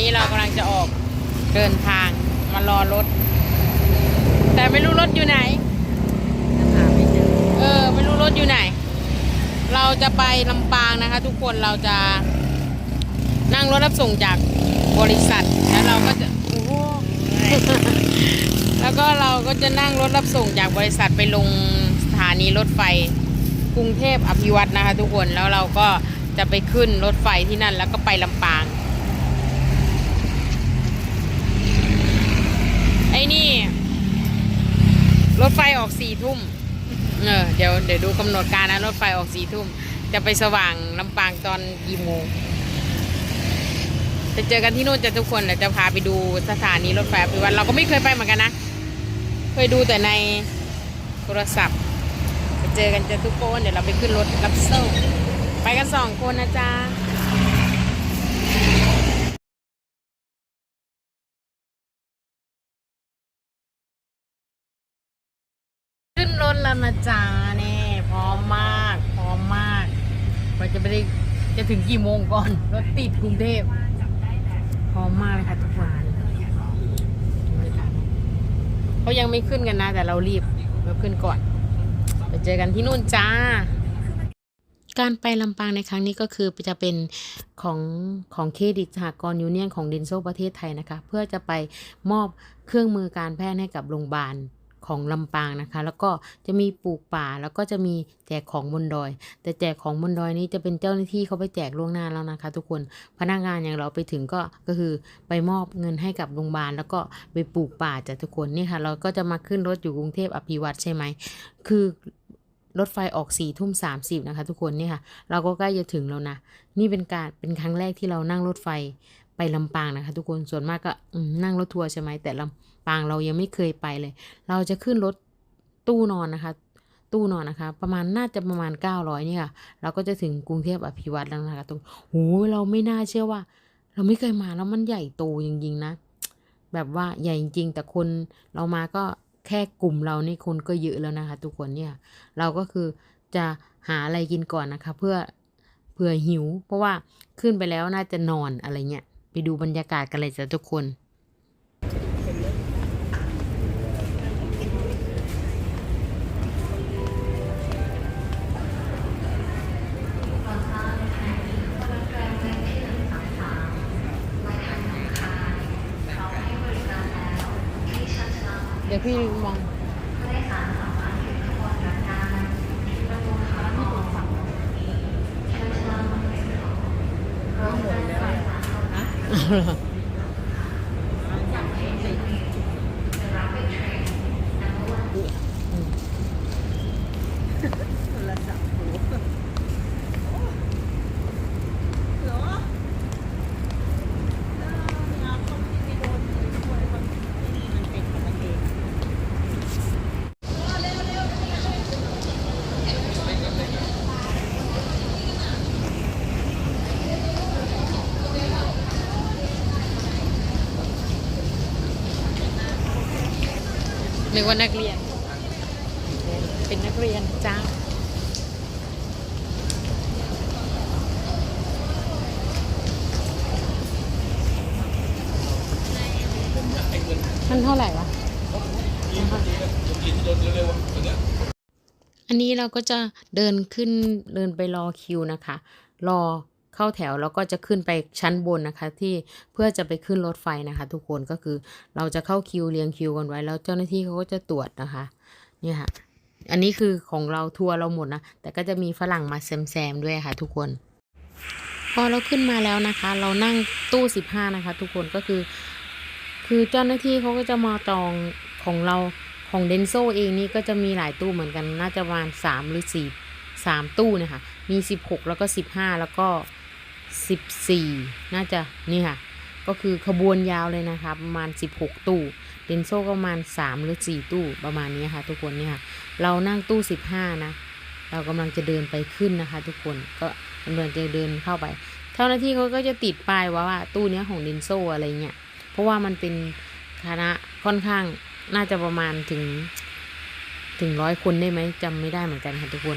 นี้เรากำลังจะออกเดินทางมารอรถ แต่ไม่รู้รถอยู่ไหนหาไม่เจอเออไม่รู้รถอยู่ไหน เราจะไปลำปางนะคะ ทุกคนเราจะนั่งรถรับส่งจากบริษัทแล้วเราก็จะโอ้โหแล้วก็เราก็จะนั่งรถรับส่งจากบริษัทไปลงสถานีรถไฟกรุงเทพอภิวัตนะคะ ทุกคนแล้วเราก็จะไปขึ้นรถไฟที่นั่นแล้วก็ไปลำปาง ไอ้นี่ รถไฟออกสี่ทุ่มเออเดี๋ยวเดี๋ยวดูกำหนดการนะ รถไฟออกสี่ทุ่ม จะไปสว่างลำปางตอนกี่โมงจะเจอกันที่นู่นจะทุกคนเดี๋ยวจะพาไปดูสถานีรถไฟอภิวัตเราก็ไม่เคยไปเหมือนกันนะ เคยดูแต่ในโทรศัพท์ จะเจอกันจะทุกคนเดี๋ยวเราไปขึ้นรถรับส่งไปกันสองคนนะจ๊ะ จะไปได้จะถึงกี่โมงก่อนรถติดกรุงเทพพร้อมมากเลยค่ะทุกคนเขายังไม่ขึ้นกันนะ แต่เรารีบเราขึ้นก่อนไปเจอกันที่นู่นจ้า การไปลำปางในครั้งนี้ก็คือจะเป็นของของเครดิตสหกรณ์ยูเนียนของเดนโซประเทศไทยนะคะ เพื่อจะไปมอบเครื่องมือการแพทย์ให้กับโรงพยาบาล ของลำปางนะคะ แล้วก็จะมีปลูกป่าแล้วก็จะมีแจกของบนดอย แต่แจกของบนดอยนี้จะเป็นเจ้าหน้าที่เขาไปแจกล่วงหน้าแล้วนะคะ ทุกคนพนักงานอย่างเราไปถึงก็ก็คือไปมอบเงินให้กับโรงพยาบาลแล้วก็ไปปลูกป่าจ้ะทุกคนนี่ค่ะ เราก็จะมาขึ้นรถอยู่กรุงเทพอภิวัตใช่ไหมคือรถไฟออกสี่ทุ่มสามสิบนะคะ ทุกคนนี่ค่ะ เราก็ใกล้จะถึงแล้วนะ นี่เป็นการเป็นครั้งแรกที่เรานั่งรถไฟไปลำปางนะคะ ทุกคนส่วนมากก็นั่งรถทัวร์ใช่ไหมแต่ลำ ปางเรายังไม่เคยไปเลย เราจะขึ้นรถตู้นอนนะคะ ตู้นอนนะคะ ประมาณน่าจะประมาณ 900นี่ค่ะเราก็จะถึงกรุงเทพอภิวัตแล้วนะคะตรงโหเราไม่น่าเชื่อว่า เราไม่เคยมาแล้วมันใหญ่โตจริงๆนะ แบบว่าใหญ่จริงๆแต่คนเรามาก็แค่กลุ่มเรานี่คนก็เยอะแล้วนะคะ ทุกคนเนี่ย เราก็คือจะหาอะไรกินก่อนนะคะ เพื่อเผื่อหิว เพราะว่าขึ้นไปแล้วน่าจะนอนอะไรเงี้ยไปดูบรรยากาศกันเลยจ้ะทุกคน เดี๋ยวพี่มอง โทรศัพท์หูเหรอแล้วงานเขาไม่โดนด้วยคนที่นี่มันเป็นของมันเอง นึกว่านักเรียน เป็นนักเรียนจ้ามันเท่าไหร่วะ อันนี้เราก็จะเดินขึ้นเดินไปรอคิวนะคะ รอ เข้าแถวแล้วก็จะขึ้นไปชั้นบนนะคะ ที่เพื่อจะไปขึ้นรถไฟนะคะ ทุกคนก็คือเราจะเข้าคิวเรียงคิวกันไว้ แล้วเจ้าหน้าที่เขาก็จะตรวจนะคะเนี่ยค่ะอันนี้คือของเราทัวร์เราหมดนะ แต่ก็จะมีฝรั่งมาแซมๆด้วยค่ะ ทุกคน พอเราขึ้นมาแล้วนะคะ เรานั่งตู้สิบห้านะคะ ทุกคนก็คือ คือเจ้าหน้าที่เขาก็จะมาจองของเราของเดนโซเองนี่ก็จะมีหลายตู้เหมือนกัน น่าจะประมาณสามหรือสี่สามตู้เนะคะมีสิบหกแล้วก็สิบห้าแล้วก็ สิบสี่น่าจะนี่ค่ะ ก็คือขบวนยาวเลยนะคะประมาณสิบหกตู้เดนโซก็ประมาณสามหรือสี่ตู้ประมาณนี้ค่ะ ทุกคนเนี่ยค่ะเรานั่งตู้สิบห้านะ เรากำลังจะเดินไปขึ้นนะคะ ทุกคนก็กำลังจะเดินเข้าไปเจ้าหน้าที่เขาก็จะติดป้ายว่าว่าตู้เนี้ยของเดนโซอะไรเงี้ยเพราะว่ามันเป็นคณะค่อนข้างน่าจะประมาณถึงถึงร้อยคนได้ไหมจำไม่ได้เหมือนกันค่ะทุกคน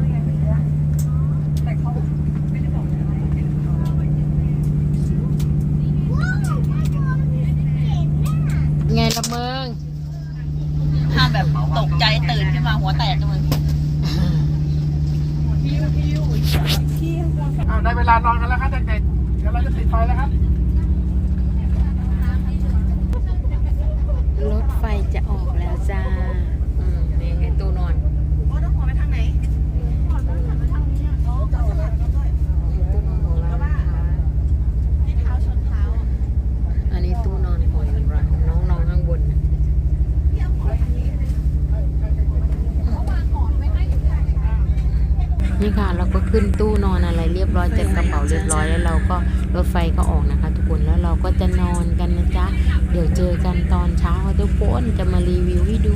ค่ะ เราก็ขึ้นตู้นอนอะไรเรียบร้อยจัดกระเป๋าเรียบร้อยแล้วเราก็รถไฟก็ออกนะคะ ทุกคนแล้วเราก็จะนอนกันนะจ๊ะเดี๋ยวเจอกันตอนเช้าทุกคนจะมารีวิวให้ดู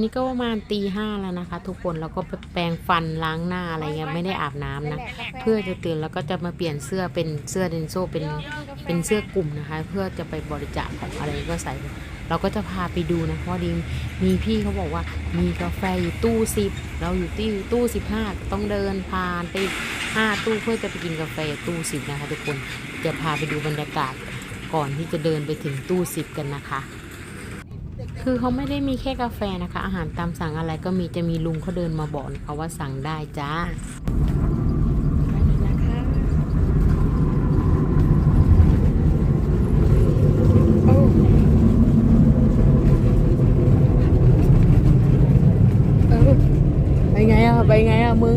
นี่ก็ประมาณตีห้าแล้วนะคะ ทุกคนเราก็แปรงฟันล้างหน้าอะไรเงี้ยไม่ได้อาบน้ำนะ เพื่อจะตื่นแล้วก็จะมาเปลี่ยนเสื้อเป็นเสื้อเดนโซเป็นเป็นเสื้อกลุ่มนะคะ เพื่อจะไปบริจาคของอะไรก็ใส่ เราก็จะพาไปดูนะเพราะดีมีพี่เขาบอกว่ามีกาแฟอยู่ตู้สิบเราอยู่ที่ตู้สิบห้าต้องเดินผ่านไปห้าตู้เพื่อจะไปกินกาแฟตู้สิบนะคะทุกคนจะพาไปดูบรรยากาศก่อนที่จะเดินไปถึงตู้สิบกันนะคะ คือเขาไม่ได้มีแค่กาแฟนะคะ อาหารตามสั่งอะไรก็มีจะมีลุงเขาเดินมาบอกนะคะว่าสั่งได้จ้าไป ไงอะไปไงอะมึง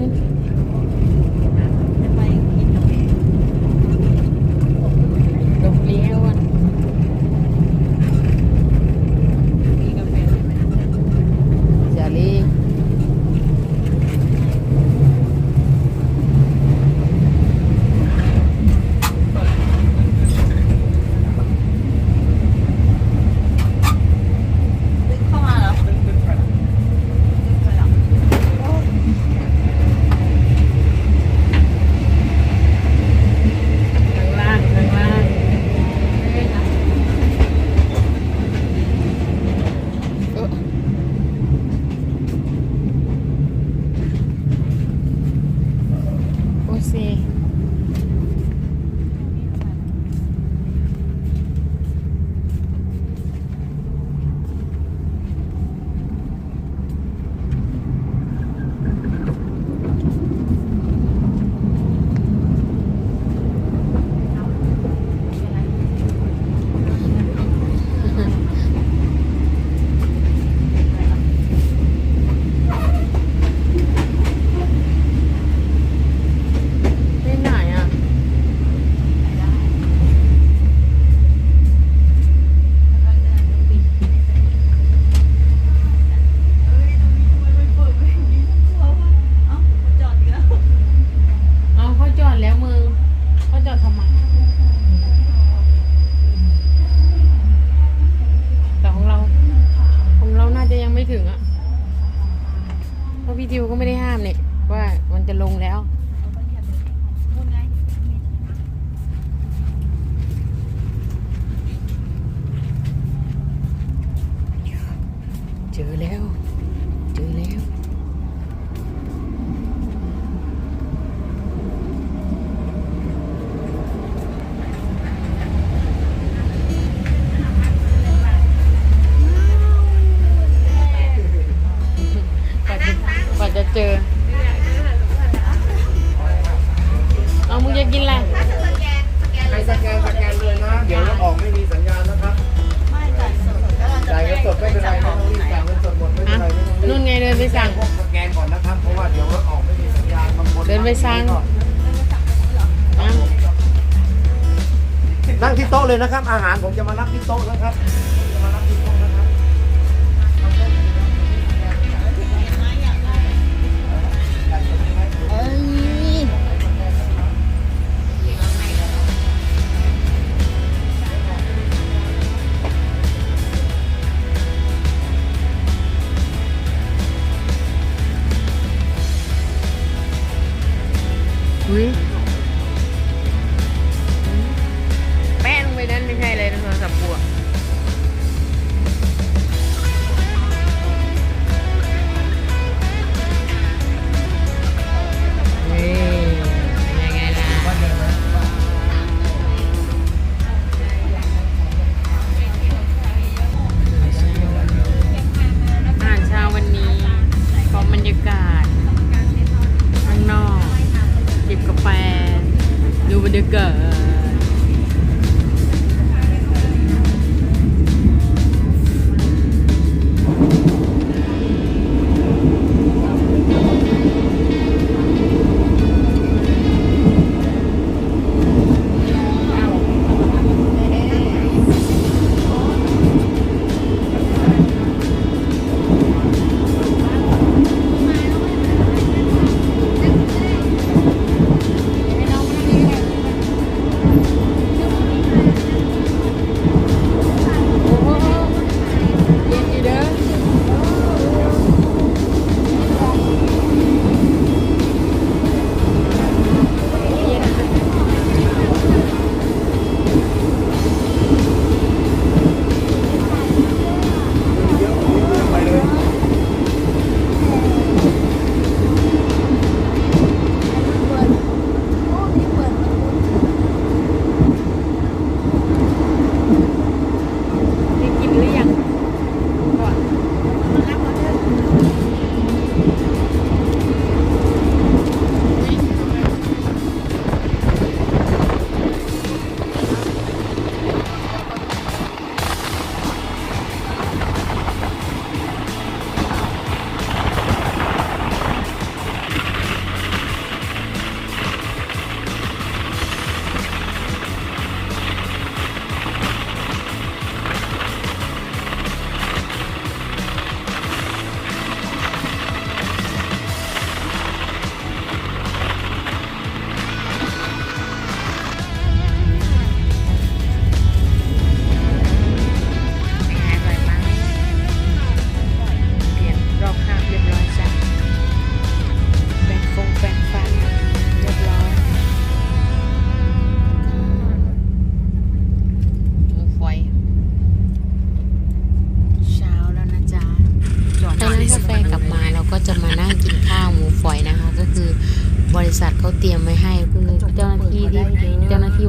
เดินไปสั่งนั่งที่โต๊ะเลยนะครับ อาหารผมจะมารับที่โต๊ะนะครับ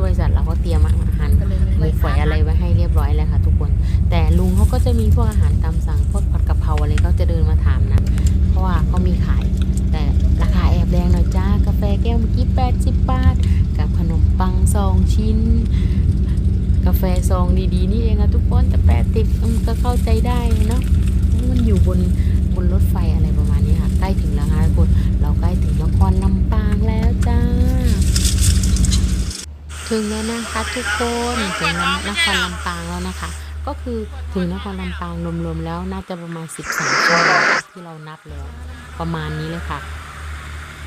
บริษัทเราเขาเตรียมอาหารหมูฝอยอะไรไว้ให้เรียบร้อยแล้วค่ะ ทุกคน แต่ลุงเขาก็จะมีพวกอาหารตามสั่งพวกผัดกะเพราอะไรเขาจะเดินมาถามนะ เพราะว่าเขามีขาย แต่ราคาแอบแรงหน่อยจ้ากาแฟแก้วเมื่อกี้80บาทกับขนมปังสองชิ้น กาแฟซองดีๆ นี่เองอะทุกคนแต่แปดติบก็เข้าใจได้เนาะมันอยู่บนบนรถไฟอะไรประมาณนี้ค่ะ ใกล้ถึงแล้วค่ะทุกคนเราใกล้ถึงนครลำปางแล้วจ้า ถึงแล้วนะคะทุกคนถึงนครลำปางแล้วนะคะ ก็คือถึงนครลำปางรวมๆแล้วน่าจะประมาณ 13ชั่วโมงที่เรานับแล้วประมาณนี้เลยค่ะ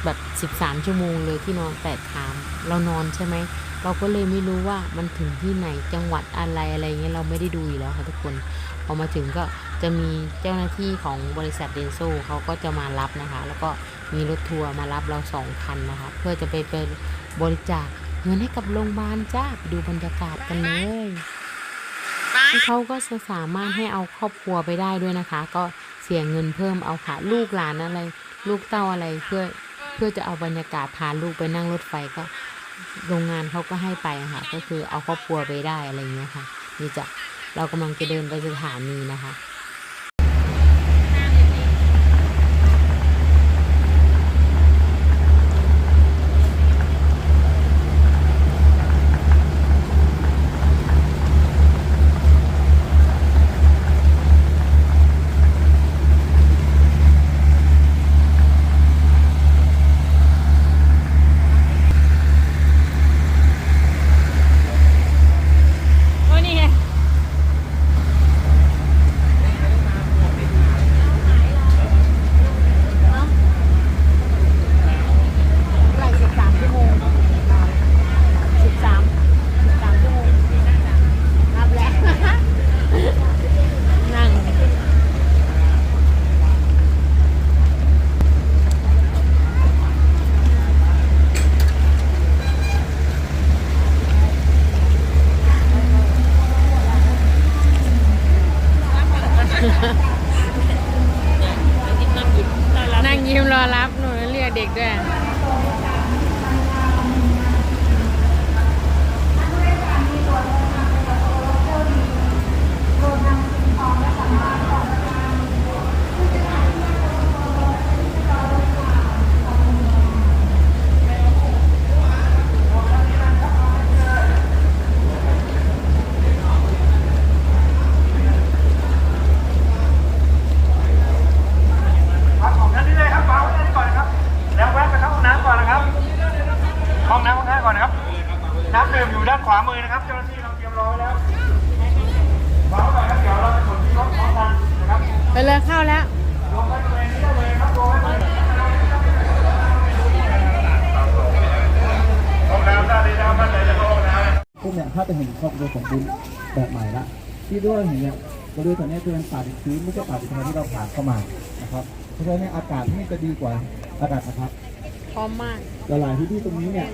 แบบ 13 ชั่วโมงเลยที่นอนแต่ถามเรานอนใช่ไหมเราก็เลยไม่รู้ว่ามันถึงที่ไหนจังหวัดอะไรอะไรเงี้ยเราไม่ได้ดูอยู่แล้วค่ะทุกคนพอมาถึงก็จะมีเจ้าหน้าที่ของบริษัทเดนโซเขาก็จะมารับนะคะ แล้วก็มีรถทัวร์มารับเราสองคันนะคะ เพื่อจะไปเป็นบริจาค เงินให้กับโรงพยาบาลจ้าไปดูบรรยากาศกันเลยที่เขาก็จะสามารถให้เอาครอบครัวไปได้ด้วยนะคะ ก็เสียเงินเพิ่มเอาค่ะลูกหลานอะไร ลูกเต้าอะไรเพื่อเพื่อจะเอาบรรยากาศพาลูกไปนั่งรถไฟก็ โรงงานเขาก็ให้ไปค่ะ ก็คือเอาครอบครัวไปได้อะไรเงี้ยค่ะ นี่จะเรากำลังจะเดินไปสถานีนะคะ เวณตรงนี้จะเป็นป่าดิบชื้นไม่ใช่ป่าดิบชื้นที่เราผ่านเข้ามานะครับเพราะฉะนั้นเนี่ยอากาศที่นี่จะดีกว่าอากาศนะครับพร้อมมากหลายๆพื้นที่ตรงนี้เนี่ย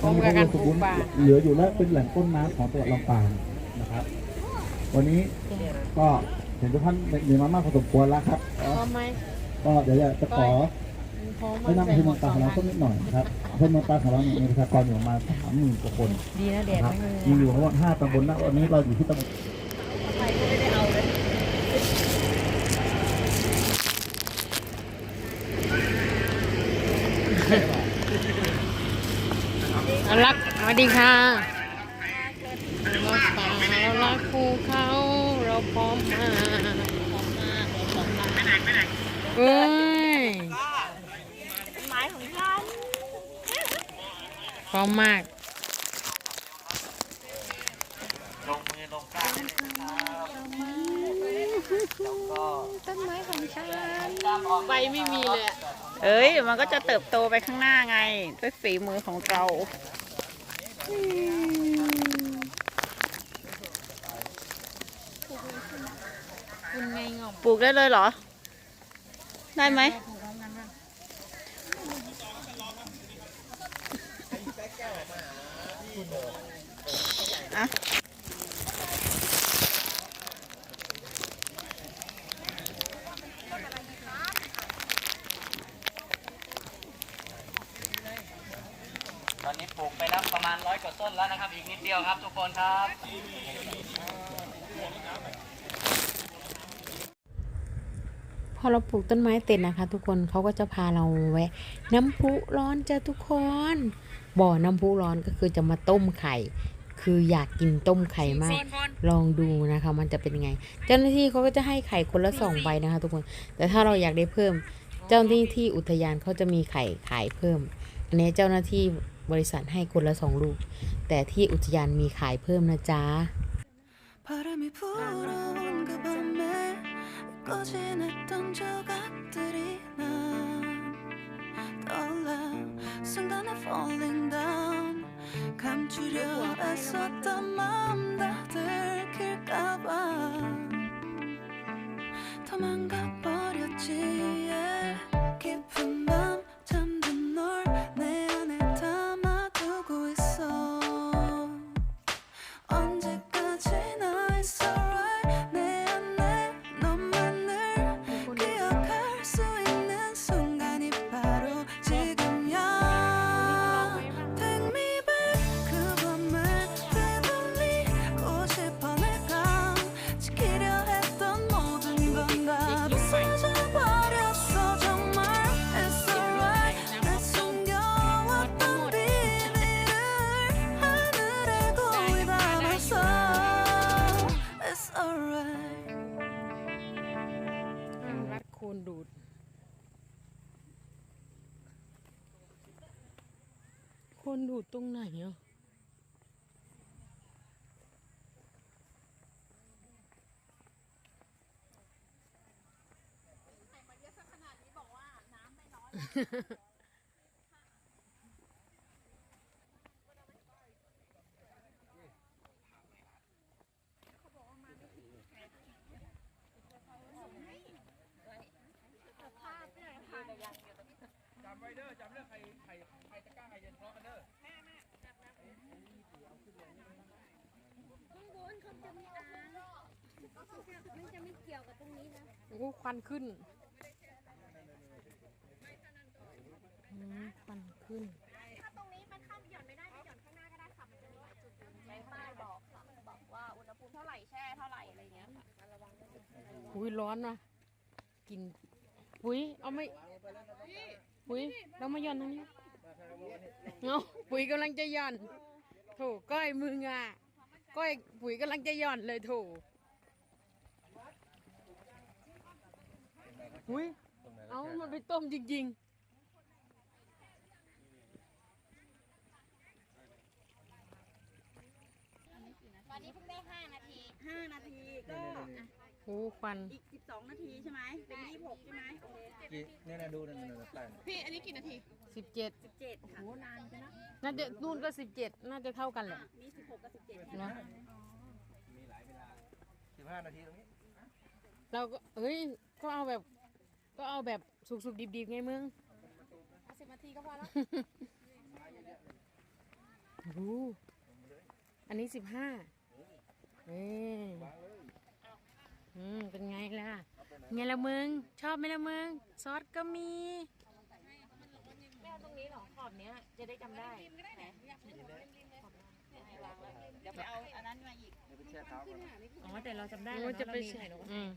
พร้อมกับการปลูกป่าเหลืออยู่และเป็นแหล่งต้นน้ำของจังหวัดลำปางนะครับ วันนี้ก็เห็นทุกท่านเหนื่อยมามากพอสมควรแล้วครับพร้อมไหมก็เดี๋ยวจะขอพร้อมแนะนำอำเภอเมืองตรังของเราสักนิดหน่อยนะครับอำเภอเมืองตรังของเราเนี่ยมีประชากรอยู่ประมาณสามหมื่นกว่าคนดีนะแดดนะครับไม่มีมีอยู่ทั้งหมดห้าตำบลนะวันนี้เราอยู่ที่ตำบล เอารักส วัสดีค่ะ เราป่าเรารักภูเขาเราพร้อมมากพร้อมมาพร้อมมากเอ้ยไม้ของฉันพร้อมมากลงมือลงกล้าต้นไม้ของฉันใบไม่มีเลย เอ้ย มันก็จะเติบโตไปข้างหน้าไง ด้วยฝีมือของเรา ปลูกได้เลยเหรอ ได้ไหมอะ กดต้นแล้วนะครับ อีก นิดเดียวครับทุกคนครับ พอเราปลูกต้นไม้เสร็จนะคะ ทุกคนเขาก็จะพาเราแวะ น้ำพุร้อนจ้ะทุกคน บ่อน้ำพุร้อนก็คือจะมาต้มไข่ คืออยากกินต้มไข่มาก ลองดูนะคะ มันจะเป็นยังไง เจ้าหน้าที่เขาก็จะให้ไข่คนละสองใบนะคะ ทุกคน แต่ถ้าเราอยากได้เพิ่ม เจ้าหน้าที่ที่อุทยานเขาจะมีไข่ขายเพิ่ม อันนี้เจ้าหน้าที่ บริษัทให้คนละสองลูก แต่ที่อุทยานมีขายเพิ่มนะจ๊ะ 바람이 불어온 그 밤에 잊고지냈던 조각들이 난 떠올라 순간에 falling down 감추려 애썼던 마음 다 들킬까봐 도망가 버렸지 โคนดูดตรงไหนอะจำไว้เด้อจำเรื่องใครใครใครตะกร้าใครเย็นเพาะกันเด้อ โอ้ควันขึ้นอืมควันขึ้น ถ้าตรงนี้มันข้ามหย่อนไม่ได้ก็หย่อนข้างหน้าก็ได้ค่ะมันจะมีจุดหนึ่งใช้ป้ายบอกค่ะบอกว่าอุณหภูมิเท่าไหร่แช่เท่าไหร่อะไรเงี้ยค่ะอุ้ยร้อนว่ะกินปุ๋ยเอาไม่ปุ๋ยเรามาหย่อนตรงนี้เอาปุ๋ยกำลังจะหย่อนโถก้อยมืองอะก้อยปุ๋ยกำลังจะหย่อนเลยโถ อุ้ยเอามันไปต้มจริงตอนนี้เพิ่งได้ 5 นาที 5 นาทีก็ๆโอ้ควันอีก 12 นาทีใช่ไหมเป็น 26 ใช่ไหมโอเคนี่นะดูนั่นนะแป้งพี่อันนี้กี่นาที สิบเจ็ด17ค่ะโหนานไปนะน่าจะนู่นก็สิบเจ็ดน่าจะเท่ากันแหละนี่16 กับ 17เนาะสิบห้านาทีตรงนี้เราก็เฮ้ยก็เอาแบบ ก็เอาแบบสุกๆดิบๆไงมึง10นาทีก็พอแล้วดูอันนี้สิบห้าเอ้ยอืมเป็นไงล่ะ ไงละมึง ชอบไหมละมึง ซอสก็มีไม่เอาตรงนี้หรอขอบเนี้ยจะได้จำได้ไหนเดี๋ยวไปเอาอันนั้นมาอีก อ๋อแต่เราจำได้โอ้แล้วจะเนาะไปเรามีไข่นกอืม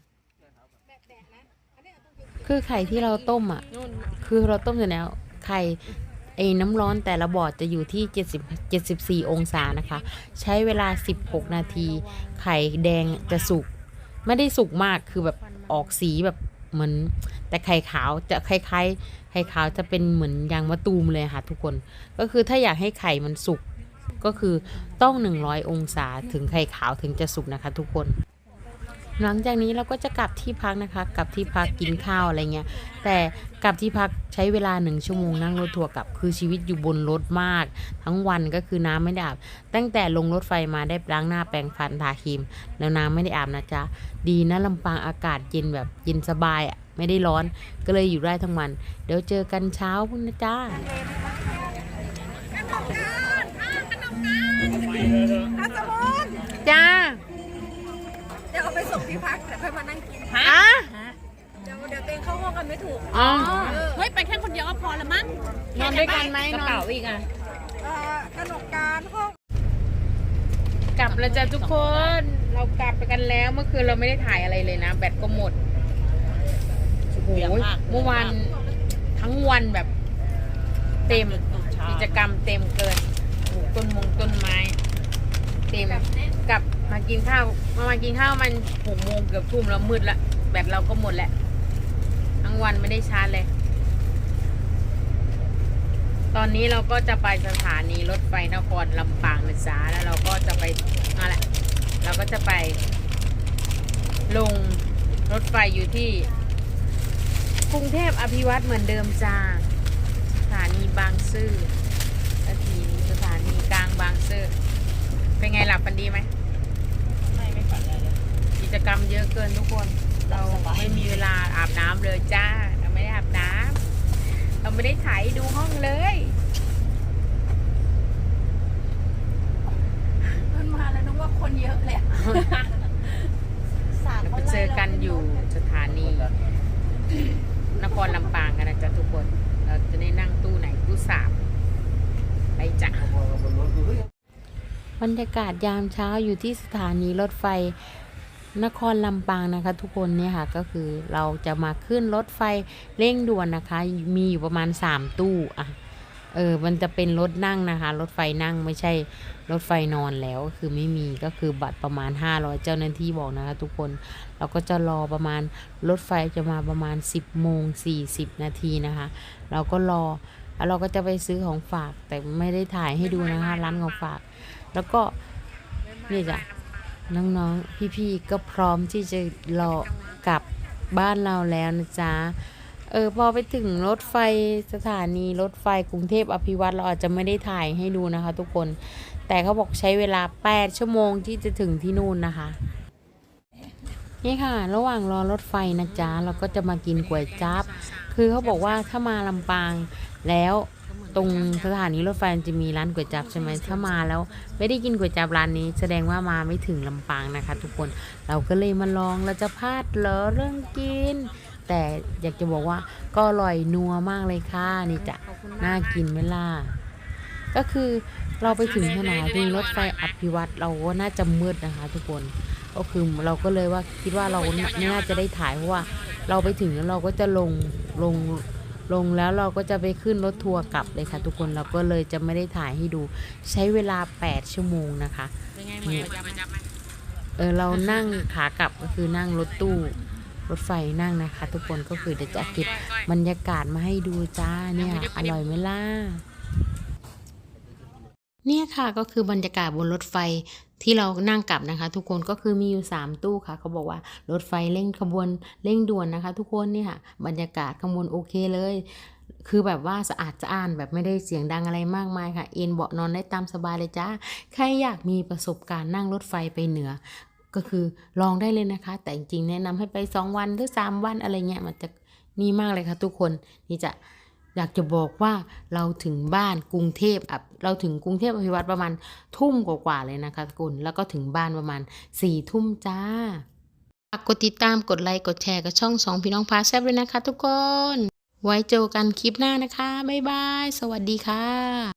คือไข่ที่เราต้มอะ คือเราต้มเสร็จแล้ว ไข่ไอ้น้ำร้อนแต่ละบอดจะอยู่ที่ 70 74 องศานะคะ ใช้เวลา 16 นาที ไข่แดงจะสุก ไม่ได้สุกมากคือแบบออกสีแบบเหมือน แต่ไข่ขาวจะคล้ายๆ ไข่ขาวจะเป็นเหมือนยางมะตูมเลยค่ะทุกคน ก็คือถ้าอยากให้ไข่มันสุก ก็คือต้อง 100 องศาถึงไข่ขาวถึงจะสุกนะคะทุกคน หลังจากนี้เราก็จะกลับที่พักนะคะ กลับที่พักกินข้าวอะไรเงี้ย แต่กลับที่พักใช้เวลาหนึ่งชั่วโมงนั่งรถทัวร์กลับ คือชีวิตอยู่บนรถมาก ทั้งวันก็คือน้ำไม่ได้อาบ ตั้งแต่ลงรถไฟมาได้ล้างหน้าแปรงฟันทาครีม แล้วน้ำไม่ได้อาบนะจ๊ะ ดีนะลำปางอากาศเย็นแบบเย็นสบายอะไม่ได้ร้อน ก็เลยอยู่ได้ทั้งวัน เดี๋ยวเจอกันเช้าพุ่งนะจ้าจ้า ที่พักแต่ค่อยมานั่งกินฮะเดี๋ยวเดี๋ยวเตงเข้าห้องกันไม่ถูกอ๋อเฮ้ยไปแค่คนเดียวก็พอละมั้งนอนด้วยกันไหมนอนกระหนกการห้องกลับแล้วจ้ะทุกคน เรากลับไปกันแล้วเมื่อคืนเราไม่ได้ถ่ายอะไรเลยนะ แบตก็หมดโอ้โหเมื่อวานทั้งวันแบบเต็มกิจกรรมเต็มเกินปลูกต้นมงต้นไม้ เต็มกลับมากินข้าวมามากินข้าวมันหกโมงเกือบทุ่มแล้วมืดละแบตเราก็หมดแหละทั้งวันไม่ได้ชาร์จเลย ตอนนี้เราก็จะไปสถานีรถไฟนครลำปางนะจ๊ะแล้วเราก็จะไปนั่นแหละเราก็จะไป ลงรถไฟอยู่ที่ กรุงเทพอภิวัตเหมือนเดิมจ้าสถานีบางซื่อสถานีสถานีกลางบางซื่อ เป็นไงหลับกันดีไหมไม่ไม่ฝันอะไรเลย กิจกรรมเยอะเกินทุกคน เราไม่มีเวลาอาบน้ำเลยจ้า เราไม่ได้อาบน้ำเราไม่ได้ถ่ายดูห้องเลยมันมาแล้วนึกว่าคนเยอะเลยอะสามเราคไปนเจอกันอยู่สถานี นครลำปางกันนะจ๊ะทุกคน เราจะได้นั่งตู้ไหนตู้สามไปจ้ะบร บรยากาศยามเช้าอยู่ที่สถานีรถไฟนครลำปางนะคะ ทุกคนเนี่ยค่ะก็คือเราจะมาขึ้นรถไฟเร่งด่วนนะคะ มีอยู่ประมาณ 3 ตู้อะเออมันจะเป็นรถนั่งนะคะ รถไฟนั่งไม่ใช่รถไฟนอนแล้วก็คือไม่มีก็คือบัตรประมาณ 500 เจ้าหน้าที่บอกนะคะ ทุกคนเราก็จะรอประมาณรถไฟจะมาประมาณ 10โมง40 นาทีนะคะ เราก็รอแล้วเราก็จะไปซื้อของฝากแต่ไม่ได้ถ่ายให้ดูนะคะ ร้านของฝาก แล้วก็นี่จ้ะน้องๆ พี่ๆ ก็พร้อมที่จะรอกลับบ้านเราแล้วนะจ๊ะ เออพอไปถึงรถไฟสถานีรถไฟกรุงเทพอภิวัตรเราอาจจะไม่ได้ถ่ายให้ดูนะคะทุกคน แต่เขาบอกใช้เวลา 8 ชั่วโมงที่จะถึงที่นู่นนะคะ นี่ค่ะ ระหว่างรอรถไฟนะจ๊ะ เราก็จะมากินก๋วยจั๊บ คือเขาบอกว่าถ้ามาลำปางแล้ว ตรงสถานีรถไฟมันจะมีร้านก๋วยจั๊บใช่ไหมถ้ามาแล้วไม่ได้กินก๋วยจั๊บร้านนี้ แสดงว่ามาไม่ถึงลำปางนะคะ ทุกคนเราก็เลยมาลองเราจะพลาดเหรอเรื่องกิน แต่อยากจะบอกว่าก็อร่อยนัวมากเลยค่ะนี่จะน่ากินไหมล่ะก็คือเราไปถึงสถานีรถไฟอภิวัตรเราก็น่าจะมืดนะคะ ทุกคนก็คือเราก็เลยว่าคิดว่าเราไม่น่าจะได้ถ่ายเพราะว่า เราไปถึงแล้วเราก็จะลงลง ลงแล้วเราก็จะไปขึ้นรถทัวร์กลับเลยค่ะทุกคนเราก็เลยจะไม่ได้ถ่ายให้ดู ใช้เวลา 8 ชั่วโมงนะคะเนี่ยเออเรานั่งขากลับก็คือนั่งรถตู้รถไฟนั่งนะคะ ทุกคนก็คือเดี๋ยวจะเก็บบรรยากาศมาให้ดูจ้าเนี่ยอร่อยไหมล่ะ เนี่ยค่ะก็คือบรรยากาศบนรถไฟที่เรานั่งกลับนะคะ ทุกคนก็คือมีอยู่ 3 ตู้ค่ะ เขาบอกว่ารถไฟเร่งขบวนเร่งด่วนนะคะ ทุกคนเนี่ยค่ะบรรยากาศขบวนโอเคเลย คือแบบว่าสะอาดสะอ้านแบบไม่ได้เสียงดังอะไรมากมายค่ะ เอนเบาะนอนได้ตามสบายเลยจ้าใครอยากมีประสบการณ์นั่งรถไฟไปเหนือ ก็คือลองได้เลยนะคะ แต่จริงๆแนะนำให้ไป 2 วันหรือ 3 วันอะไรเงี้ยมันจะนี่มากเลยค่ะ ทุกคนนี่จะ อยากจะบอกว่าเราถึงบ้านกรุงเทพเราถึงกรุงเทพอภิวัตรประมาณทุ่มกว่าๆเลยนะคะคุณแล้วก็ถึงบ้านประมาณสี่ทุ่มจ้าฝากกดติดตามกดไลค์กดแชร์กับช่องสองพี่น้องพาแซบเลยนะคะ ทุกคน ไว้เจอกันคลิปหน้านะคะ บ๊ายบาย สวัสดีค่ะ